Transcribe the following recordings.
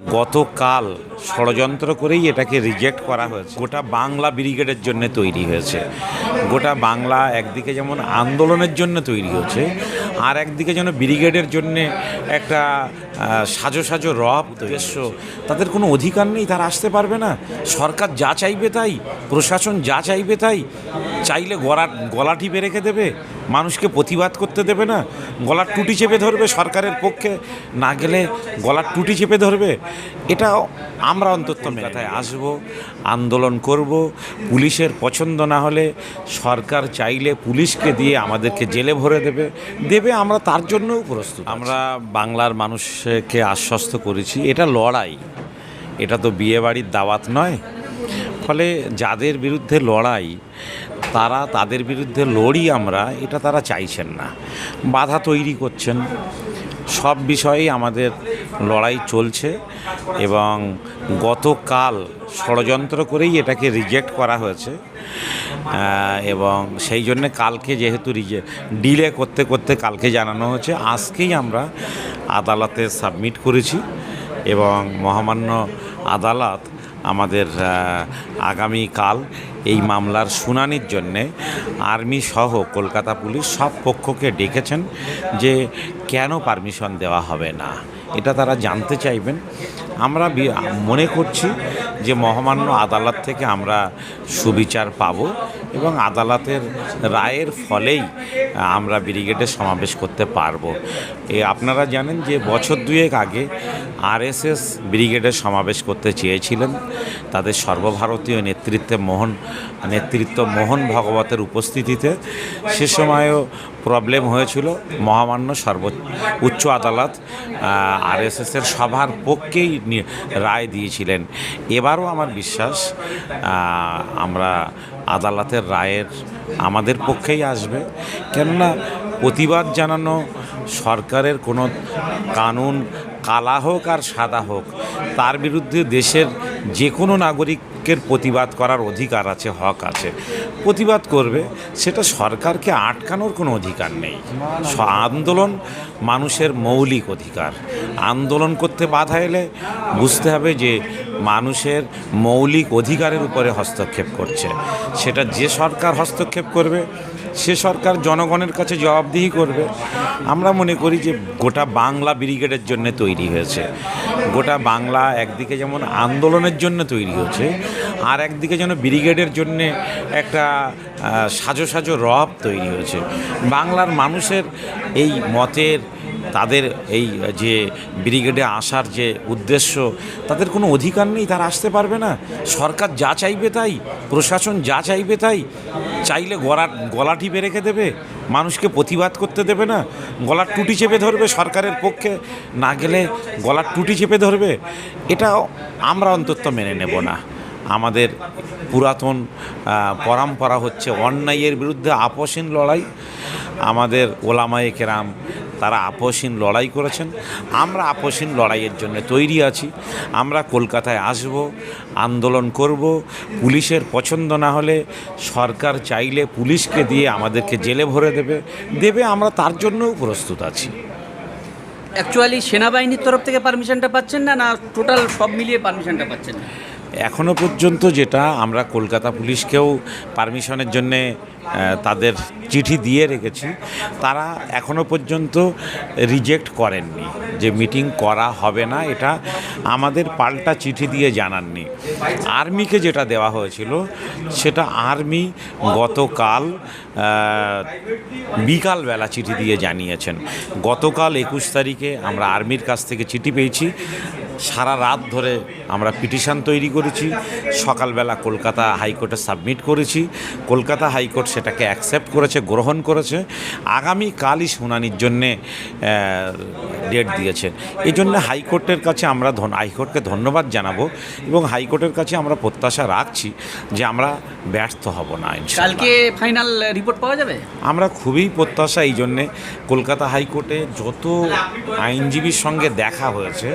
Mm. গতকাল ষড়যন্ত্র করেই এটাকে রিজেক্ট করা হয়েছে। গোটা বাংলা ব্রিগেডের জন্য তৈরি হয়েছে। গোটা বাংলা একদিকে যেমন আন্দোলনের জন্য তৈরি হয়েছে আর একদিকে যেন ব্রিগেডের জন্য একটা সাজো সাজো রব উদ্দেশ্য তাদের কোনো অধিকার নেই, তারা আসতে পারবে না। সরকার যা চাইবে তাই, প্রশাসন যা চাইবে তাই। চাইলে গলা গলা টিপে রেখে দেবে, মানুষকে প্রতিবাদ করতে দেবে না। গলার টুটি চেপে ধরবে সরকারের পক্ষে, না গেলে গলার টুটি চেপে ধরবে। এটা আমরা অন্তত কথায় আসব আন্দোলন করব পুলিশের পছন্দ না হলে সরকার চাইলে পুলিশকে দিয়ে আমাদেরকে জেলে ভরে দেবে। দেবে আমরা তার জন্যও প্রস্তুত আমরা বাংলার মানুষকে আশ্বস্ত করেছি এটা লড়াই। এটা তো বিয়েবাড়ির দাওয়াত নয়। ফলে যাদের বিরুদ্ধে লড়াই তারা তাদের বিরুদ্ধে লড়ি আমরা এটা তারা চাইছেন না। বাধা তৈরি করছেন। সব বিষয়েই আমাদের লড়াই চলছে এবং গতকাল ষড়যন্ত্র করেই এটাকে রিজেক্ট করা হয়েছে। এবং সেই জন্য কালকে যেহেতু রিজে ডিলে করতে করতে কালকে জানানো হয়েছে। আজকেই আমরা আদালতে সাবমিট করেছি এবং মহামান্য আদালত আমাদের আগামী আগামীকাল এই মামলার শুনানির জন্যে আর্মি সহ কলকাতা পুলিশ সব পক্ষকে ডেকেছেন যে কেন পারমিশন দেওয়া হবে না। এটা তারা জানতে চাইবেন। আমরা মনে করছি যে মহামান্য আদালত থেকে আমরা সুবিচার পাব এবং আদালতের রায়ের ফলেই আমরা ব্রিগেডে সমাবেশ করতে পারব। এ আপনারা জানেন যে বছর দুয়েক আগে আরএসএস ব্রিগেডে সমাবেশ করতে চেয়েছিলেন। তাদের সর্বভারতীয় নেতৃত্বে মোহন নেতৃত্ব মোহন ভগবতের উপস্থিতিতে সে সময়ও প্রবলেম হয়েছিল। মহামান্য সর্ব উচ্চ আদালত আরএসএসের সভার পক্ষেই রায় দিয়েছিলেন। এবারও আমার বিশ্বাস আমরা আদালতের রায়ের আমাদের পক্ষেই আসবে। কেননা প্রতিবাদ জানানো সরকারের কোনো কানুন কালা হোক আর সাদা হোক, তার বিরুদ্ধে দেশের যে কোনো নাগরিকের প্রতিবাদ করার অধিকার আছে, হক আছে। প্রতিবাদ করবে, সেটা সরকারকে আটকানোর কোনো অধিকার নেই। আন্দোলন মানুষের মৌলিক অধিকার। আন্দোলন করতে বাধা এলে বুঝতে হবে যে মানুষের মৌলিক অধিকারের উপরে হস্তক্ষেপ করছে। সেটা যে সরকার হস্তক্ষেপ করবে সে সরকার জনগণের কাছে জবাবদিহি করবে। আমরা মনে করি যে গোটা বাংলা ব্রিগেডের জন্য তৈরি হয়েছে। গোটা বাংলা একদিকে যেমন আন্দোলনের জন্য তৈরি হয়েছে, আর একদিকে যেন ব্রিগেডের জন্যে একটা সাজো সাজো রব তৈরি হয়েছে। বাংলার মানুষের এই মতের তাদের এই যে ব্রিগেডে আসার যে উদ্দেশ্য, তাদের কোনো অধিকার নেই, তারা আসতে পারবে না। সরকার যা চাইবে তাই, প্রশাসন যা চাইবে তাই। চাইলে গলা গলা টিপে রেখে দেবে, মানুষকে প্রতিবাদ করতে দেবে না। গলার টুটি চেপে ধরবে সরকারের পক্ষে, না গেলে গলার টুটি চেপে ধরবে। এটাও আমরা অন্তত মেনে নেব না। আমাদের পুরাতন পরম্পরা হচ্ছে অন্যায়ের বিরুদ্ধে আপোষহীন লড়াই। আমাদের ওলামায়ে কেরাম তারা আপোষহীন লড়াই করেছেন। আমরা আপোষহীন লড়াইয়ের জন্য তৈরি আছি। আমরা কলকাতায় আসব, আন্দোলন করব, পুলিশের পছন্দ না হলে সরকার চাইলে পুলিশকে দিয়ে আমাদেরকে জেলে ভরে দেবে। দেবে, আমরা তার জন্যও প্রস্তুত আছি। অ্যাকচুয়ালি সেনাবাহিনীর তরফ থেকে পারমিশনটা পাচ্ছেন না না টোটাল সব মিলিয়ে পারমিশনটা পাচ্ছেন না? এখনও পর্যন্ত যেটা আমরা কলকাতা পুলিশকেও পারমিশনের জন্যে তাদের চিঠি দিয়ে রেখেছি, তারা এখনও পর্যন্ত রিজেক্ট করেননি যে মিটিং করা হবে না, এটা আমাদের পাল্টা চিঠি দিয়ে জানাননি। আর্মিকে যেটা দেওয়া হয়েছিল, সেটা আর্মি গতকাল বিকালবেলা চিঠি দিয়ে জানিয়েছেন। গতকাল একুশ তারিখে আমরা আর্মির কাছ থেকে চিঠি পেয়েছি। সারা রাত ধরে আমরা পিটিশন তৈরি করেছি। সকালবেলা কলকাতা হাইকোর্টে সাবমিট করেছি। কলকাতা হাইকোর্ট সেটাকে অ্যাকসেপ্ট করেছে গ্রহণ করেছে। আগামীকালই শুনানির জন্যে ডেট দিয়েছেন এই জন্য হাইকোর্টের কাছে আমরা ধন হাইকোর্টকে ধন্যবাদ জানাব এবং হাইকোর্টের কাছে আমরা প্রত্যাশা রাখছি যে আমরা ব্যর্থ হব না কালকে ফাইনাল রিপোর্ট পাওয়া যাবে? আমরা খুবই প্রত্যাশা এই জন্যে। কলকাতা হাইকোর্টে যত আইনজীবীর সঙ্গে দেখা হয়েছে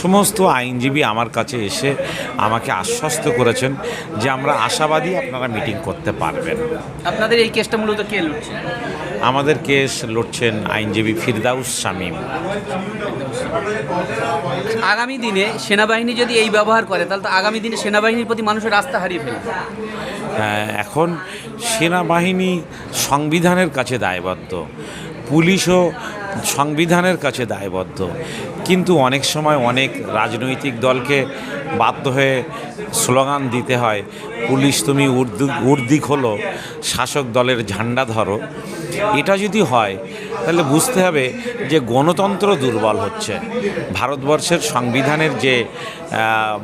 সমস্ত আইনজীবী আমার কাছে এসে আমাকে আশ্বস্ত করেছেন যে আমরা আশাবাদী আপনারা মিটিং করতে পারবেন। আপনাদের এই কেসটা মূলত কে লড়ছে? আমাদের কেস লড়ছেন আইনজীবী ফিরদাউস শামীম। আগামী দিনে সেনাবাহিনী যদি এই ব্যবহার করে তাহলে তো আগামী দিনে সেনাবাহিনীর প্রতি মানুষের আস্থা হারিয়ে ফেলবে। হ্যাঁ, এখন সেনাবাহিনী সংবিধানের কাছে দায়বদ্ধ। পুলিশও সংবিধানের কাছে দায়বদ্ধ। কিন্তু অনেক সময় অনেক রাজনৈতিক দলকে বাধ্য হয়ে স্লোগান দিতে হয়, পুলিশ তুমি উর্দু খোলো শাসক দলের ঝান্ডা ধরো। এটা যদি হয়, তাহলে বুঝতে হবে যে গণতন্ত্র দুর্বল হচ্ছে। ভারতবর্ষের সংবিধানের যে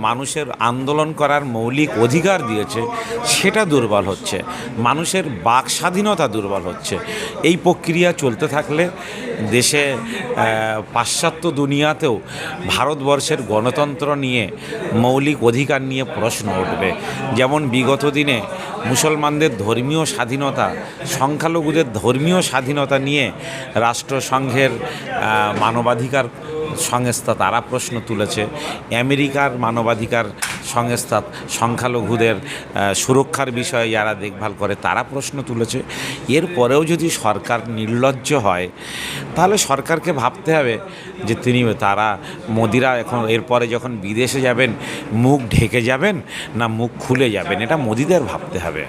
মানুষের আন্দোলন করার মৌলিক অধিকার দিয়েছে, সেটা দুর্বল হচ্ছে। মানুষের বাক স্বাধীনতা দুর্বল হচ্ছে। এই প্রক্রিয়া চলতে থাকলে দেশে পাশ্চাত্য দুনিয়াতেও ভারতবর্ষের গণতন্ত্র নিয়ে মৌলিক অধিকার নিয়ে প্রশ্ন উঠবে। যেমন বিগত দিনে মুসলমানদের ধর্মীয় স্বাধীনতা, সংখ্যালঘুদের ধর্মীয় স্বাধীনতা নিয়ে রাষ্ট্রসংঘের মানবাধিকার সংস্থা তারা প্রশ্ন তুলেছে। আমেরিকার মানবাধিকার সংস্থা সংখ্যালঘুদের সুরক্ষার বিষয়ে যারা দেখভাল করে তারা প্রশ্ন তুলেছে। এরপরেও যদি সরকার নির্লজ্জ হয় তাহলে সরকারকে ভাবতে হবে যে তিনি তারা মোদিরা এখন এরপরে যখন বিদেশে যাবেন মুখ ঢেকে যাবেন না মুখ খুলে যাবেন? এটা মোদিদের ভাবতে হবে।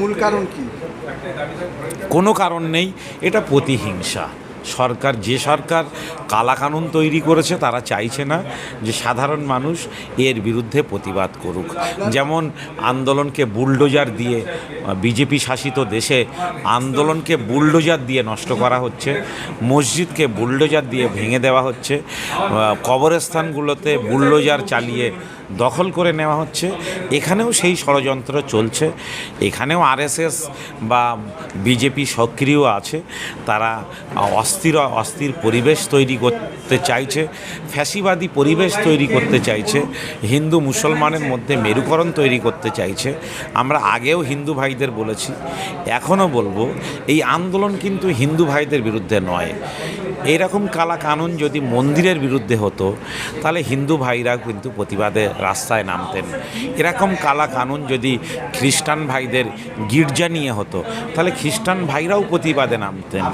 মূল কারণ কি? কোনো কারণ নেই এটা প্রতিহিংসা। সরকার, যে সরকার কালাকানুন তৈরি করেছে, তারা চাইছে না যে সাধারণ মানুষ এর বিরুদ্ধে প্রতিবাদ করুক। যেমন আন্দোলনকে বুলডোজার দিয়ে, বিজেপি শাসিত দেশে আন্দোলনকে বুলডোজার দিয়ে নষ্ট করা হচ্ছে, মসজিদকে বুলডোজার দিয়ে ভেঙে দেওয়া হচ্ছে কবরস্থানগুলোতে বুলডোজার চালিয়ে দখল করে নেওয়া হচ্ছে। এখানেও সেই ষড়যন্ত্র চলছে। এখানেও আরএসএস বা বিজেপি সক্রিয় আছে। তারা অস্থির অস্থির পরিবেশ তৈরি করতে চাইছে, ফ্যাসিবাদী পরিবেশ তৈরি করতে চাইছে, হিন্দু মুসলমানের মধ্যে মেরুকরণ তৈরি করতে চাইছে। আমরা আগেও হিন্দু ভাইদের বলেছি, এখনও বলব, এই আন্দোলন কিন্তু হিন্দু ভাইদের বিরুদ্ধে নয়। এরকম কালা কানুন যদি মন্দিরের বিরুদ্ধে হতো, তাহলে হিন্দু ভাইরা কিন্তু প্রতিবাদে রাস্তায় নামতেন। এরকম কালা কানুন যদি খ্রিস্টান ভাইদের গির্জা নিয়ে হতো, তাহলে খ্রিস্টান ভাইরাও প্রতিবাদে নামতেন।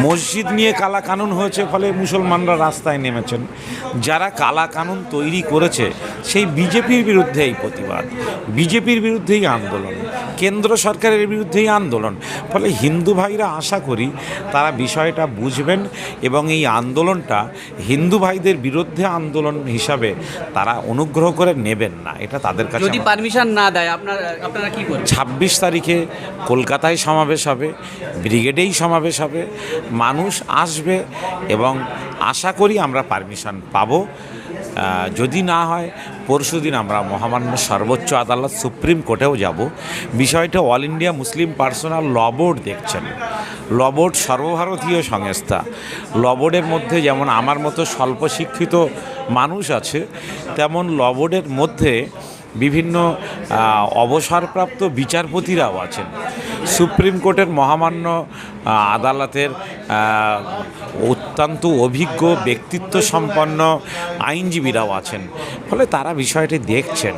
মসজিদ নিয়ে কালা কানুন হয়েছে ফলে মুসলমানরা রাস্তায় নেমেছেন। যারা কালা কানুন তৈরি করেছে, সেই বিজেপির বিরুদ্ধে এই প্রতিবাদ। বিজেপির বিরুদ্ধেই আন্দোলন, কেন্দ্র সরকারের বিরুদ্ধেই আন্দোলন। ফলে হিন্দু ভাইরা আশা করি তারা বিষয়টা বুঝবেন এবং এই আন্দোলনটা হিন্দু ভাইদের বিরুদ্ধে আন্দোলন হিসাবে তারা অনুগ্রহ করে নেবেন না। এটা তাদের কাছে যদি পারমিশন না দেয় আপনার আপনারা কি করবেন? ছাব্বিশ তারিখে কলকাতায় সমাবেশ হবে ব্রিগেডেই সমাবেশ হবে মানুষ আসবে এবং আশা করি আমরা পারমিশন পাবো। যদি না হয় পরশুদিন আমরা মহামান্য সর্বোচ্চ আদালত সুপ্রিম কোর্টেও যাব। বিষয়টা all India Muslim personal law board দেখছেন। ল বোর্ড সর্বভারতীয় সংস্থা। ল বোর্ডের মধ্যে যেমন আমার মতো স্বল্প শিক্ষিত মানুষ আছে, তেমন ল বোর্ডের মধ্যে বিভিন্ন অবসরপ্রাপ্ত বিচারপতিরাও আছেন। সুপ্রিম কোর্টের মহামান্য আদালতের অত্যন্ত অভিজ্ঞ ব্যক্তিত্ব সম্পন্ন আইনজীবীরাও আছেন। ফলে তারা বিষয়টি দেখছেন,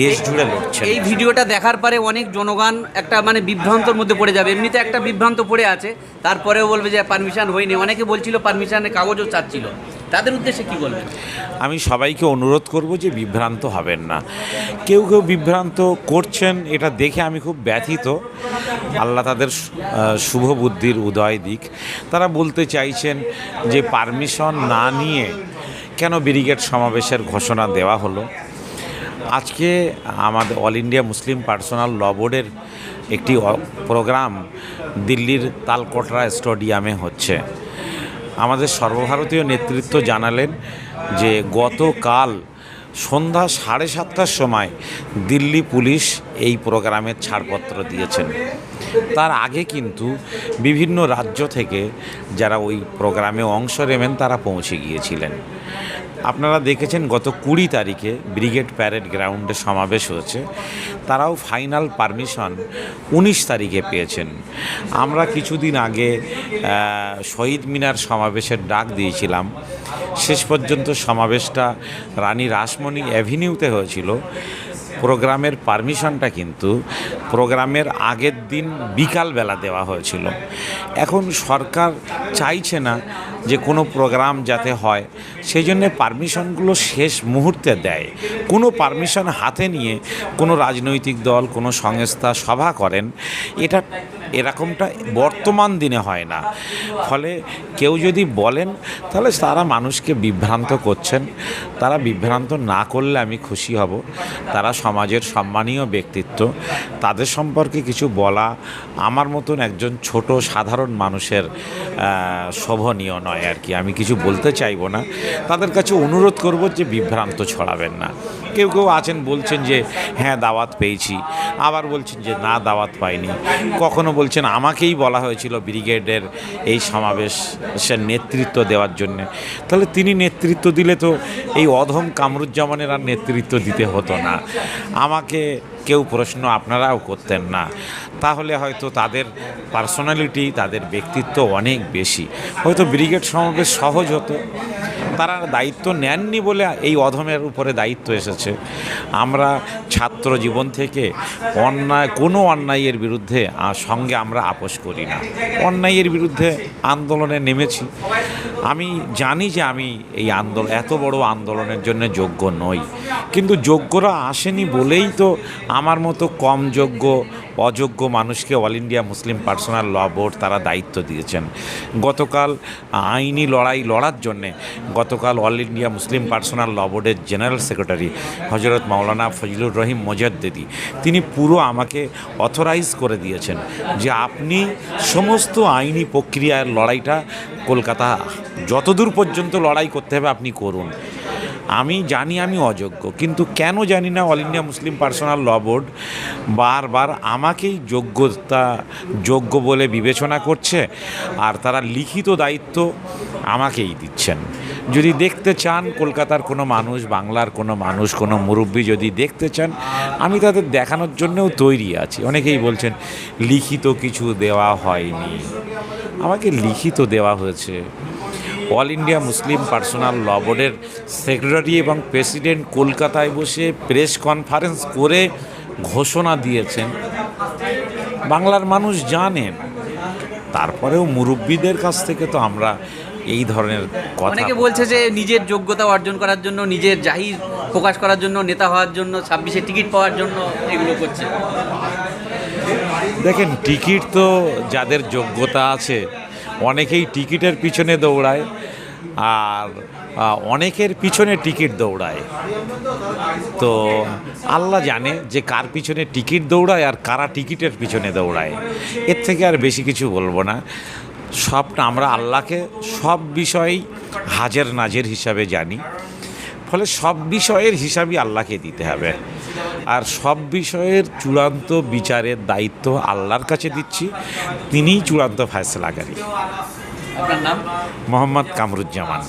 দেশ জুড়ে লড়ছেন। এই ভিডিওটা দেখার পরে অনেক জনগণ একটা মানে বিভ্রান্তর মধ্যে পড়ে যাবে। এমনিতে একটা বিভ্রান্ত পড়ে আছে, তারপরেও বলবে যে পারমিশন হয়নি। অনেকে বলছিল পারমিশনের কাগজও চাচ্ছিল। তাদের উদ্দেশ্যে কি বলবেন? আমি সবাইকে অনুরোধ করব যে বিভ্রান্ত হবেন না। কেউ কেউ বিভ্রান্ত করছেন, এটা দেখে আমি খুব ব্যথিত। আল্লাহ তাদের শুভ বুদ্ধির উদয় দিক। তারা বলতে চাইছেন যে পারমিশন না নিয়ে কেন ব্রিগেড সমাবেশের ঘোষণা দেওয়া হলো? আজকে আমাদের all India Muslim personal law বোর্ডের একটি প্রোগ্রাম দিল্লির তালকোটরা স্টেডিয়ামে হচ্ছে। আমাদের সর্বভারতীয় নেতৃত্ব জানালেন যে গতকাল সন্ধ্যা সাড়ে সাতটার সময় দিল্লি পুলিশ এই প্রোগ্রামের ছাড়পত্র দিয়েছেন। তার আগে কিন্তু বিভিন্ন রাজ্য থেকে যারা ওই প্রোগ্রামে অংশ নেবেন তারা পৌঁছে গিয়েছিলেন। আপনারা দেখেছেন গত কুড়ি তারিখে ব্রিগেড প্যারেড গ্রাউন্ডে সমাবেশ হয়েছে। তারাও ফাইনাল পারমিশন উনিশ তারিখে পেয়েছেন। আমরা কিছুদিন আগে শহীদ মিনার সমাবেশের ডাক দিয়েছিলাম। শেষ পর্যন্ত সমাবেশটা রানী রাসমণি অ্যাভিনিউতে হয়েছিল। প্রোগ্রামের পারমিশনটা কিন্তু প্রোগ্রামের আগের দিন বিকালবেলা দেওয়া হয়েছিল। এখন সরকার চাইছে না যে কোনো প্রোগ্রাম যাতে হয় সেই জন্যে পারমিশনগুলো শেষ মুহূর্তে দেয়। কোনো পারমিশন হাতে নিয়ে কোনো রাজনৈতিক দল, কোনো সংস্থা, সভা করেন, এটা এরকমটা বর্তমান দিনে হয় না। ফলে কেউ যদি বলেন, তাহলে তারা মানুষকে বিভ্রান্ত করছেন। তারা বিভ্রান্ত না করলে আমি খুশি হব। তারা সমাজের সম্মানীয় ব্যক্তিত্ব। তাদের সম্পর্কে কিছু বলা আমার মতন একজন ছোট সাধারণ মানুষের শোভনীয় নয়। আর কি। আমি কিছু বলতে চাইব না। তাদের কাছে অনুরোধ করব যে বিভ্রান্ত ছড়াবেন না। কেউ কেউ আছেন, বলছেন যে হ্যাঁ দাওয়াত পেয়েছি। আবার বলছেন যে, না, দাওয়াত পাইনি। কখনো বলছেন, আমাকেই বলা হয়েছিল ব্রিগেডের এই সমাবেশের নেতৃত্ব দেওয়ার জন্যে। তাহলে তিনি নেতৃত্ব দিলে তো এই অধম কামরুজ্জামানের আর নেতৃত্ব দিতে হতো না। আমাকে কেউ প্রশ্ন আপনারাও করতেন না। তাহলে হয়তো তাদের পার্সোনালিটি তাদের ব্যক্তিত্ব অনেক বেশি। হয়তো ব্রিগেড সমাবেশ সহজ হতো। তারা দায়িত্ব নেননি বলে এই অধমের উপরে দায়িত্ব এসেছে। আমরা ছাত্র জীবন থেকে অন্যায়, কোনো অন্যায়ের বিরুদ্ধে সঙ্গে আমরা আপোষ করি না। অন্যায়ের বিরুদ্ধে আন্দোলনে নেমেছি। আমি জানি যে আমি এই আন্দোলন এত বড় আন্দোলনের জন্য যোগ্য নই। কিন্তু যোগ্যরা আসেনি বলেই তো আমার মতো কম যোগ্য, অযোগ্য মানুষকে all India Muslim personal law board তারা দায়িত্ব দিয়েছেন। গতকাল আইনি লড়াই লড়ার জন্যে গতকাল all India Muslim personal law বোর্ডের জেনারেল সেক্রেটারি হজরত মাওলানা ফজলুর রহিম মোজাদ্দেদি, তিনি পুরো আমাকে অথরাইজ করে দিয়েছেন যে আপনি সমস্ত আইনি প্রক্রিয়ার লড়াইটা কলকাতা যতদূর পর্যন্ত লড়াই করতে হবে আপনি করুন। আমি জানি আমি অযোগ্য, কিন্তু কেন জানি না all India Muslim personal law board বারবার আমাকেই যোগ্যতা, যোগ্য বলে বিবেচনা করছে আর তারা লিখিত দায়িত্ব আমাকেই দিচ্ছেন। যদি দেখতে চান কলকাতার কোনো মানুষ, বাংলার কোনো মানুষ, কোনো মুরব্বী যদি দেখতে চান, আমি তাদের দেখানোর জন্যও তৈরি আছি। অনেকেই বলছেন, লিখিত কিছু দেওয়া হয়নি। আমাকে লিখিত দেওয়া হয়েছে। All India Muslim personal law বোর্ডের সেক্রেটারি এবং প্রেসিডেন্ট কলকাতায় বসে প্রেস কনফারেন্স করে ঘোষণা দিয়েছেন। বাংলার মানুষ জানেন তারপরেও মুরব্বীদের কাছ থেকে তো আমরা এই ধরনের কথা অনেকে বলছে যে নিজের যোগ্যতা অর্জন করার জন্য নিজের জাহির প্রকাশ করার জন্য নেতা হওয়ার জন্য ছাব্বিশে টিকিট পাওয়ার জন্য এগুলো করছে। দেখেন টিকিট তো যাদের যোগ্যতা আছে অনেকেই টিকিটের পিছনে দৌড়ায় আর অনেকের পিছনে টিকিট দৌড়ায়। তো আল্লাহ জানে যে কার পিছনে টিকিট দৌড়ায় আর কারা টিকিটের পিছনে দৌড়ায়। এর থেকে আর বেশি কিছু বলব না। সবটা আমরা আল্লাহকে সব বিষয়েই হাজের নাজের হিসাবে জানি। ফলে সব বিষয়ের হিসাবই আল্লাহকে দিতে হবে। আর সব বিষয়ের চূড়ান্ত বিচারের দায়িত্ব আল্লাহর কাছে দিচ্ছি। তিনিই চূড়ান্ত ফয়সলাকারী। আপনার নাম? মোহাম্মদ কামরুজ্জামান।